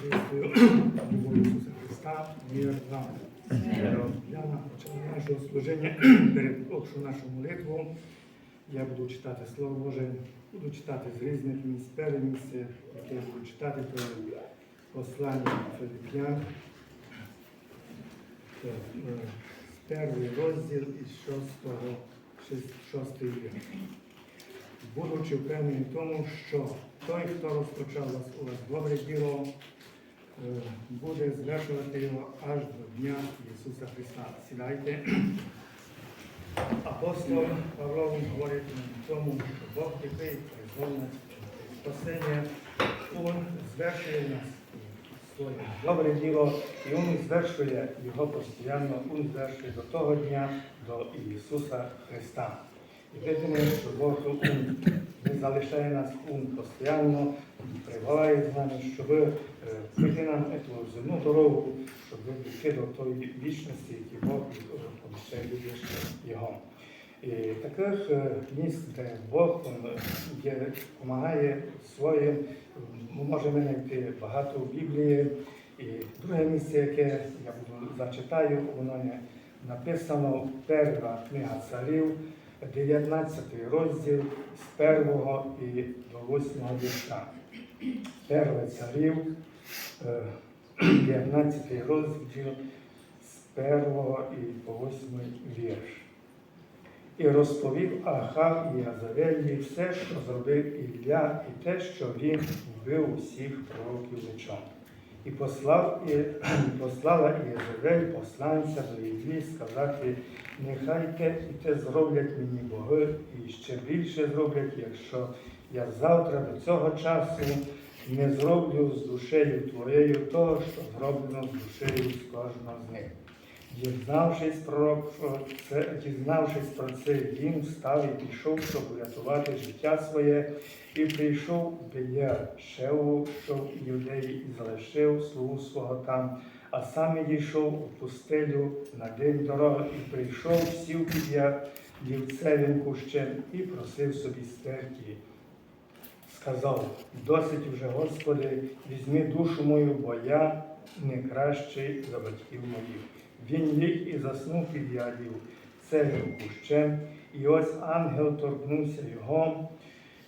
Христою, любов Ісуса Христа, мир вам. Я на початку нашого служення перед общу нашу молитву. Я буду читати Слово Боже, буду читати з різних місць, перше місце, яке я буду читати, є послання Филип'ян. Е, з перший розділ із шостого, шест- шостий вірш. Будучи впевнені в тому, що той, хто розпочав вас у вас добре діло, буде звершувати його аж до Дня Ісуса Христа. Сідайте. Апостол Павло говорить нам тому, що Бог який призвав спасення, Він звершує нас своє добре діло, і Він звершує його постійно, Він звершує до того дня, до Ісуса Христа. І видимо, що Бог не залишає нас Він постійно, триває з нами, щоб е, пройти нам цю земну дорогу, щоб дійти до тої вічності, які Бог обіцяє Його. І таких е, місць, де Бог е, допомагає своїм, ми можемо знайти багато в Біблії. І друге місце, яке я буду зачитаю, воно є написано перша книга царів, 19 розділ з 1 і до 8 вірша. Перше царів, е, 19 розділ з 1 і по 8 вірш. І розповів Ахав і Азавелі все, що зробив Ілля, і те, що він вбив усіх пророків мечом. І послав і, послала Єзавель посланця до Іллі сказати, нехай те і те зроблять мені боги, і ще більше зроблять, якщо я завтра до цього часу не зроблю з душею твоєю того, що зроблено з душею з кожного з них. Дізнавшись про це, дізнавшись про це, він встав і пішов, щоб врятувати життя своє, і прийшов біля Шеву, що в юдеї, і залишив слугу свого там, а сам йшов у пустелю на день дороги, і прийшов, сів під я дівцевим кущем і просив собі смерті. Сказав, досить уже, Господи, візьми душу мою, бо я не кращий за батьків моїх. Він ліг і заснув під ядів цегим кущем, і ось ангел торкнувся його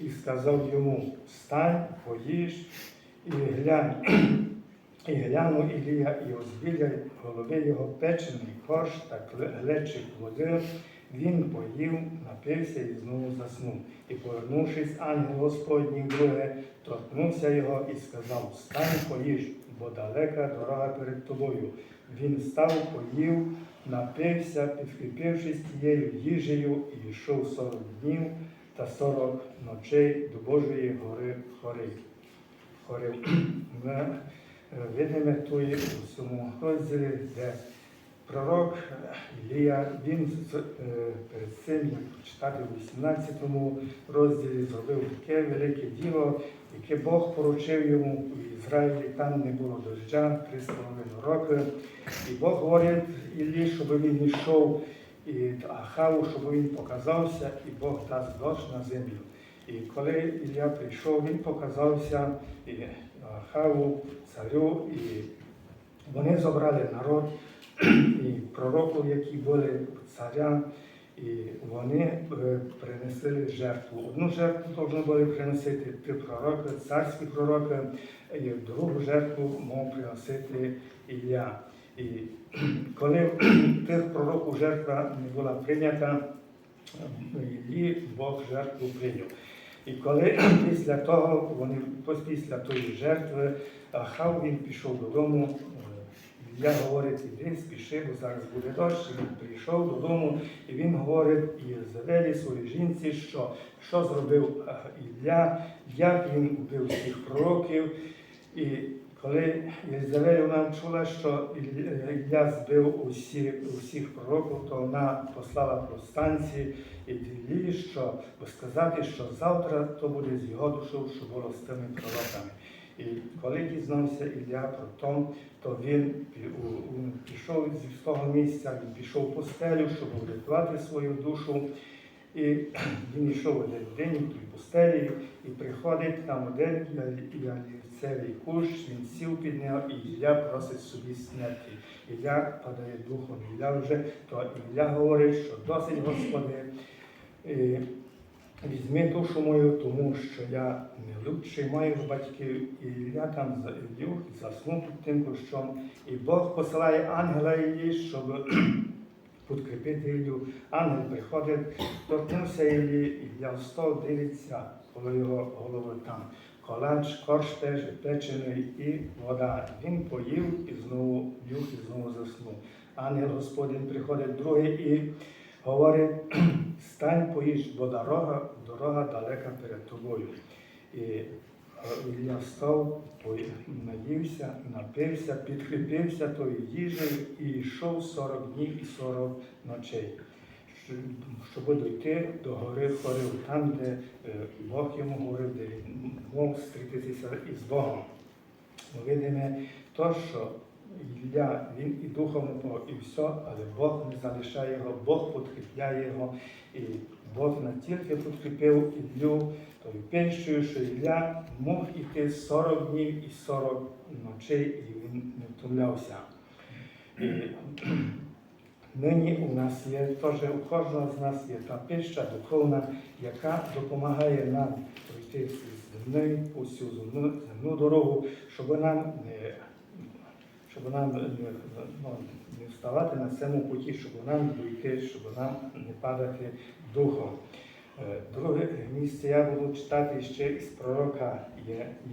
і сказав йому: Встань, поїж і глянь. І глянув Ілія, і ось біля голови його печений корж та глечик води. Він поїв, напився і знову заснув. І повернувшись, ангел Господній друге, торкнувся його і сказав: Встань, поїж, бо далека дорога перед тобою. Він став, поїв, напився, підкріпившись тією їжею, і йшов сорок днів та сорок ночей до Божої гори хори. Хори. Ми е, видимо тут у цьому розділі, де пророк Ілія, він е, перед цим, як читати у 18 розділі, зробив таке велике діло, яке Бог поручив йому в Ізраїлі, там не було дождя, 3,5 роки. І Бог говорить Іллі, щоб він йшов і Ахаву, щоб він показався, і Бог дасть дощ на землю. І коли Ілля прийшов, він показався і Ахаву, царю, і вони забрали народ і пророків, які були царя, і вони е, принесли жертву. Одну жертву повинні були приносити ті пророки, царські пророки, і другу жертву мав приносити Ілля. І коли тих пророків жертва не була прийнята, Іллі Бог жертву прийняв. І коли після того, вони після тої жертви, Ахав він пішов додому. Е, Я говорить, іди, спіши, бо зараз буде дощ. Він прийшов додому, і він говорить Єзавелі, своїй жінці, що, що зробив е, Ілля, як він убив всіх пророків. І коли Єзавель вона чула, що Ілля Ілля збив усі, усіх пророків, то вона послала повстанці і Іллі, що сказати, що завтра то буде з його душою, що було з тими пророками. І коли дізнався Ілля про то, то він пішов з того місця, він пішов в постелю, щоб врятувати свою душу. І він йшов один день у тій пустелі і приходить там один ялівцевий кущ, він сів під нього, і Ілля просить собі смерті. Ілля падає духом. Ілля вже, то Ілля говорить, що досить, Господи, візьми душу мою, тому що я не лучший моїх батьків, і Ілля там за- ліг, заснув під тим кущом, і Бог посилає ангела Іллі, щоб підкріпити Іллю. Ангел приходить, торкнувся Іллі, Ілля встав, дивиться, коло його голови там. Колач, корж теж печений і вода. Він поїв і знову ліг і знову заснув. Ангел Господин приходить другий і говорить, стань поїж, бо дорога, дорога далека перед тобою. І е, Ілля встав, наївся, напився, підкріпився тою їжею і йшов 40 днів і 40 ночей, щоб дійти до гори Хорив, там, де е, Бог йому говорив, де він мог зустрітися із Богом. Ми видимо то, що Ілля, він і духом упав, і все, але Бог не залишає його, Бог підкріпляє його, і Бог не тільки підкріпив Іллю тою пищею, що Ілля мог іти 40 днів і 40 ночей, і він не втомлявся. І нині у нас є теж, у кожного з нас є та пища духовна, яка допомагає нам пройти земний, усю земну, земну дорогу, щоб нам не, щоб нам не, ну, не вставати на цьому путі, щоб нам дійти, щоб нам не падати духом. Е, Друге місце я буду читати ще із пророка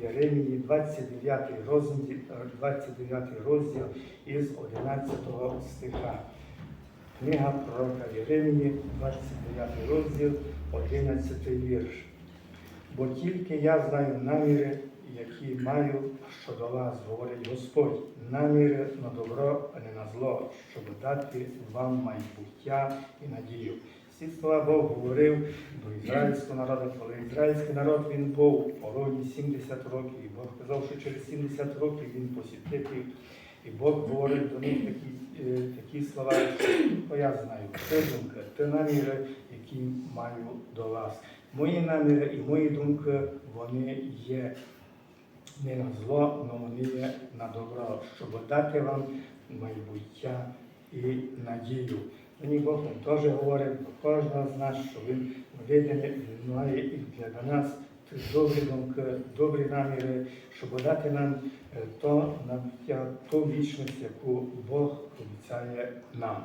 Єремії, 29 розділ, 29 розділ із 11 стиха. Книга пророка Єремії, 29 розділ, 11 вірш. Бо тільки я знаю наміри, які маю щодо вас, говорить Господь, наміри на добро, а не на зло, щоб дати вам майбуття і надію. Ці слова Бог говорив до ізраїльського народу, коли ізраїльський народ він був у полоні 70 років, і Бог казав, що через 70 років він посітить. І Бог говорить до них такі, е, такі слова, що я знаю, це думка, те наміри, які маю до вас. Мої наміри і мої думки, вони є не на зло, вони є на добро, щоб дати вам майбуття і надію. Мені Бог теж говорить до кожного з нас, що він видиме, має і для нас добрі думки, добрі наміри, щоб дати нам е, то набуття, ту вічність, яку Бог обіцяє нам.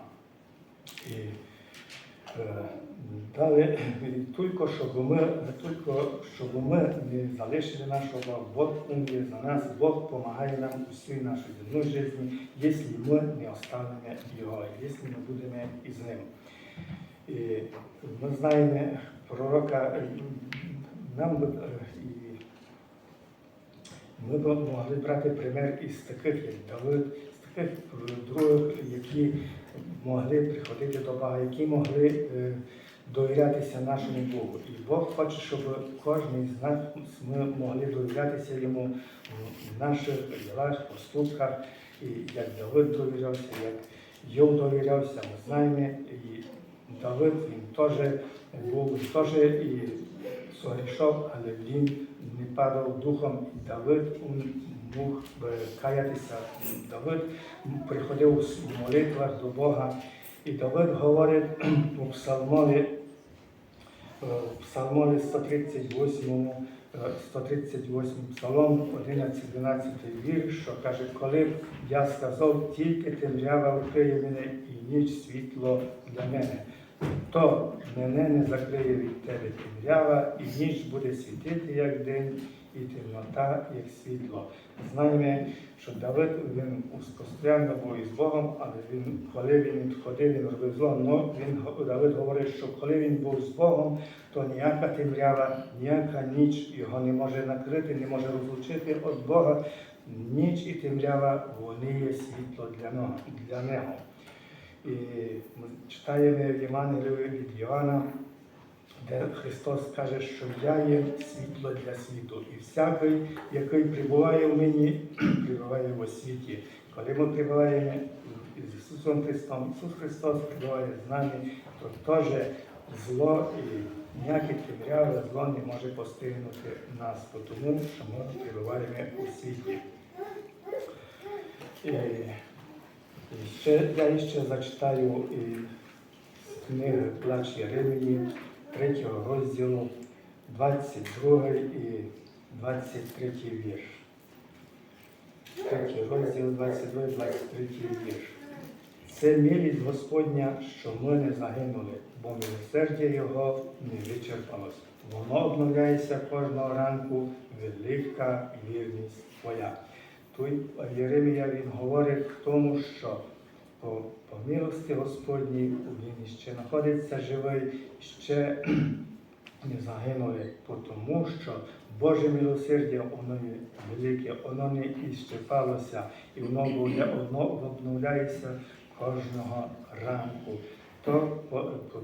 І е, далі е, тільки щоб ми, тільки щоб ми не залишили нашого Бог уміє за нас, Бог допомагає нам у всій нашій земній житті, якщо ми не оставимо Його, якщо ми будемо із Ним. І ми знаємо пророка, е, нам би, е, і ми б могли брати пример із таких, як Давид, е, других, які могли приходити до Бога, які могли е, довірятися нашому Богу. І Бог хоче, щоб кожен з нас ми могли довірятися йому в наших ділах, поступках, і як Давид довірявся, як Йов довірявся, ми знаємо, і Давид він теж був теж і согрішав, але він не падав духом. І Давид мог каятися. Давид приходив у молитвах до Бога. І Давид говорить у псалмові, е, псалмові 138, е, 138 псалом, 11-12 вірш, що каже, коли б я сказав, тільки темрява вкриє мене і ніч світло для мене, то мене не закриє від тебе темрява, і ніч буде світити, як день, і темнота, як світло. Знаємо, що Давид він постійно був із Богом, але він, коли він відходив, він робив зло. Но він Давид говорить, що коли він був з Богом, то ніяка темрява, ніяка ніч його не може накрити, не може розлучити від Бога. Ніч і темрява вони є світло для нього. І ми читаємо в Євангелії від Йоанна, де Христос каже, що я є світло для світу, і всякий, який прибуває в мені, прибуває в світі. Коли ми прибуваємо з Ісусом Христом, Ісус Христос прибуває з нами, то теж зло і ніяке темряве зло не може постигнути нас, тому що ми перебуваємо у світі. І, і ще, я ще зачитаю і з книги Плач Єремії, 3 розділу, 22 і 23 вірш. Третій розділ, 22, 23 вірш. Це милість Господня, що ми не загинули, бо милосердя Його не вичерпалось. Воно обновляється кожного ранку, велика вірність Твоя. Тут Єремія він говорить в тому, що по, по милості Господній він ще знаходиться живий, ще не загинули, тому що Боже милосердя, воно є велике, воно не іщерпалося, і воно обновляється кожного ранку. То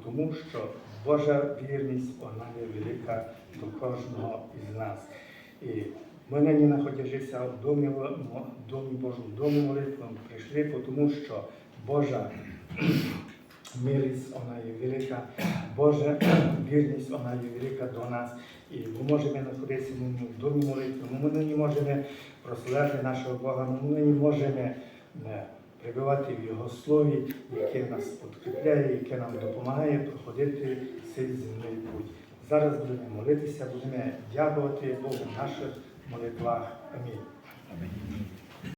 тому, що Божа вірність, вона є велика до кожного із нас. І ми нині знаходячися в домі, мо- домі Божому, в домі молитви, прийшли, тому що Божа милість, вона є велика, Божа вірність, вона є велика до нас. І ми можемо знаходитися нині в домі молитви, ми нині можемо прославляти нашого Бога, ми нині можемо е, перебувати в Його слові, яке нас підкріпляє, яке нам допомагає проходити цей земний путь. Зараз будемо молитися, будемо дякувати Богу в наших молитвах. Амінь.